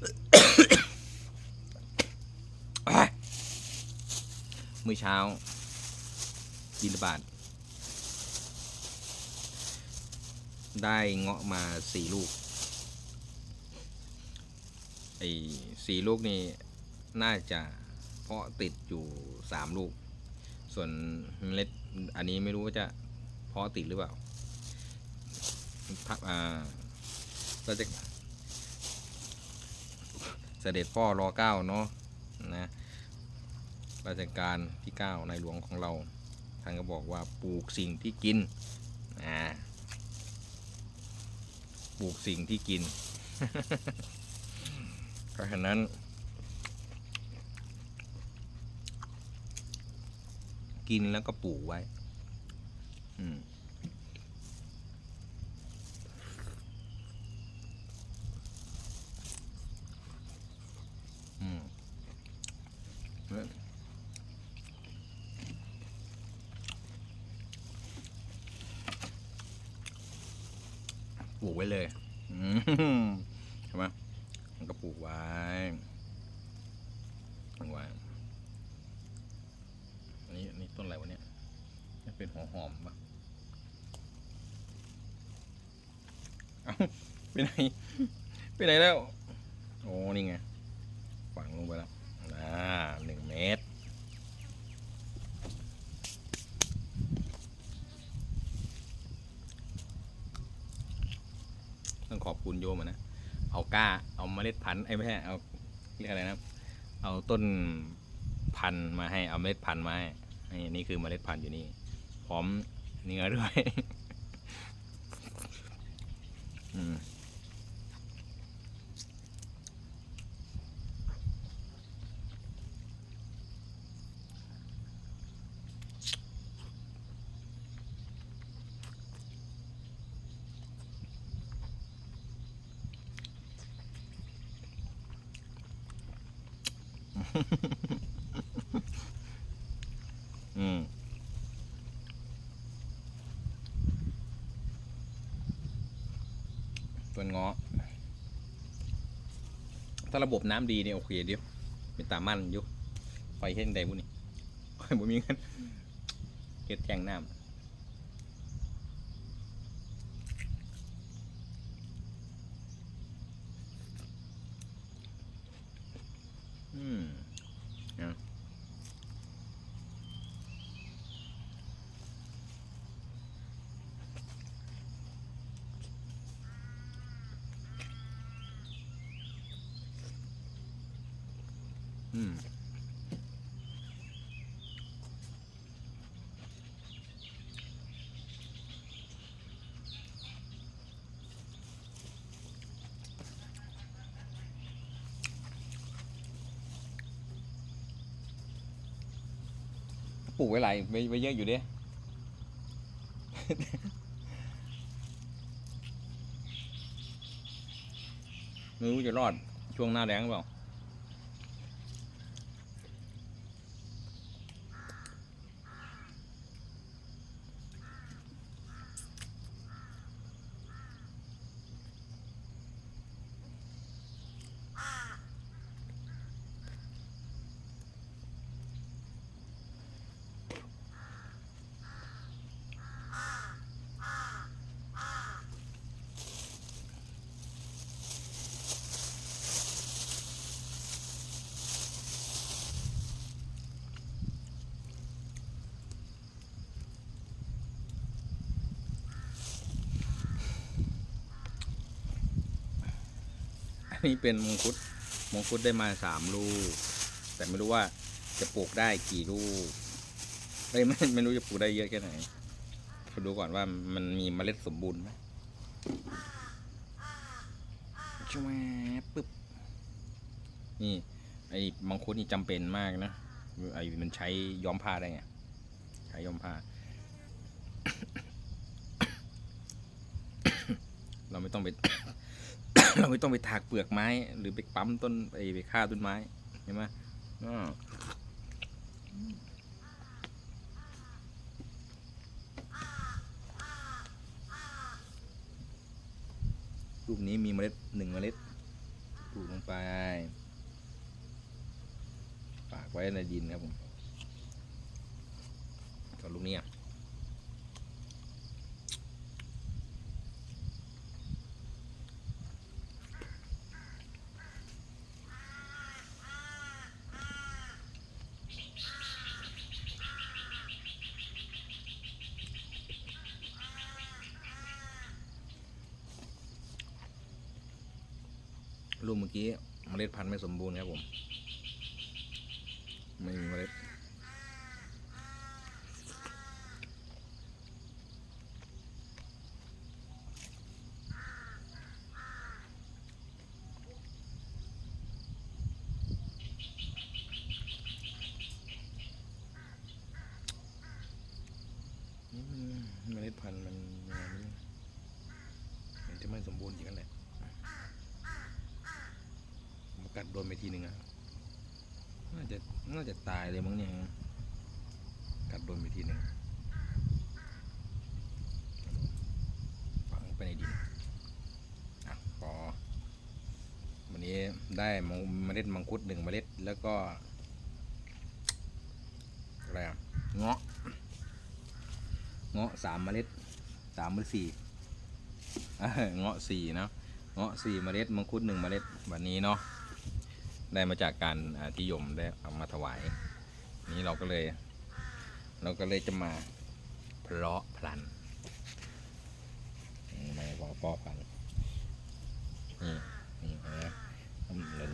มื้อเช้าบินบาท ได้เงาะมาสี่ลูก ไอ้สี่ลูกนี่น่าจะเพาะติดอยู่สามลูก ส่วนเมล็ดอันนี้ไม่รู้ว่าจะเพาะติดหรือเปล่าพักอ่าเราจะ เสด็จพ่อรอเก้าเนาะนะราชการที่เก้าในหลวงของเราท่านก็บอกว่าปลูกสิ่งที่กินอ่าปลูกสิ่งที่กิน เพราะฉะนั้น กินแล้วก็ปลูกไว้ อืม อืมเอ้ย ปลูกไว้เลยใช่ไหมมันก็ปลูกไว้ปลูกไว้อันนี้อันนี้ต้นอะไรวะเนี่ยนี่เป็นหัวหอมปะเอ้าไปไหน ไปไหนแล้ว โอ้ นี่ไง ฝังลงไปแล้ว อ่าหนึ่งเมตร ต้องขอบคุณโยมนะ เอาก้า เอาเมล็ดพันธุ์ไอ้ยไม่ใช่เอาเรียกอะไรนะ เอาต้นพันธุ์มาให้ เอาเมล็ดพันธุ์มาให้ให้อันนี้คือเมล็ดพันธุ์อยู่นี่ พร้อมเนื้อด้วย อืม อืมต้นเงาะถ้าระบบน้ำดีเนี่ยโอเคเดียวเป็นตามั่นอยู่ไฟเห็นใดบุนี่บ่มีเงินเก็ดแทงน้ำอืมเอา อืมปลูกไว้หลายไว้ไว้เยอะอยู่เด้ไม่รู้จะรอดช่วงหน้าแรงหรือเปล่า อั นี้เป็นมงคุดมงคุดได้มาสามลูก แต่ไม่รู้ว่าจะปลูกได้กี่ลูกเอ้ยไม่ไม่รู้จะปลูกได้เยอะแค่ไหนดูก่อนว่ามันมีเมล็ดสมบูรณ์ไหมชวบปึ๊บนี่ไอ้มังคุดนี่จำเป็นมากนะไอ้มันใช้ย้อมผ้าได้ไงใช้ย้อมผ้า เราไม่ต้องไป เราไม่ต้องไปถากเปลือกไม้ หรือไปปั๊มต้นไปไปฆ่าต้นไม้เห็นไหมอ่าลูกนี้มีเมล็ดหนึ่งเมล็ดปลูกลงไปฝากไว้ในดินครับผมก็ลูกเนี้ย ลูกเมื่อกี้เมล็ดพันธุ์ไม่สมบูรณ์ครับผม ไม่มีเมล็ดเมล็ดพันธุ์มันมันจะไม่สมบูรณ์อย่างนั้นแหละ กัดโดนไปทีหนึ่งอะน่าจะน่าจะตายเลยมั้งเนี่ยกัดโดนไปทีหนึ่งฝังไปในดินอะพอวันนี้ได้มเมล็ดมังคุดหนึ่งเมล็ดแล้วก็อะไรอะเงาะเงาะสามเมล็ดสามหรือสี่เงาะสี่นะเงาะสี่เมล็ดมังคุดหนึ่งเมล็ดวันนี้เนาะ ได้มาจากการที่โยมได้เอามาถวาย นี้เราก็เลย เราก็เลยจะมาเพาะพลันนี่มาเพาะพันธุ์นี่นี่นะ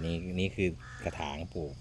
นี่นี่คือกระถางปลูก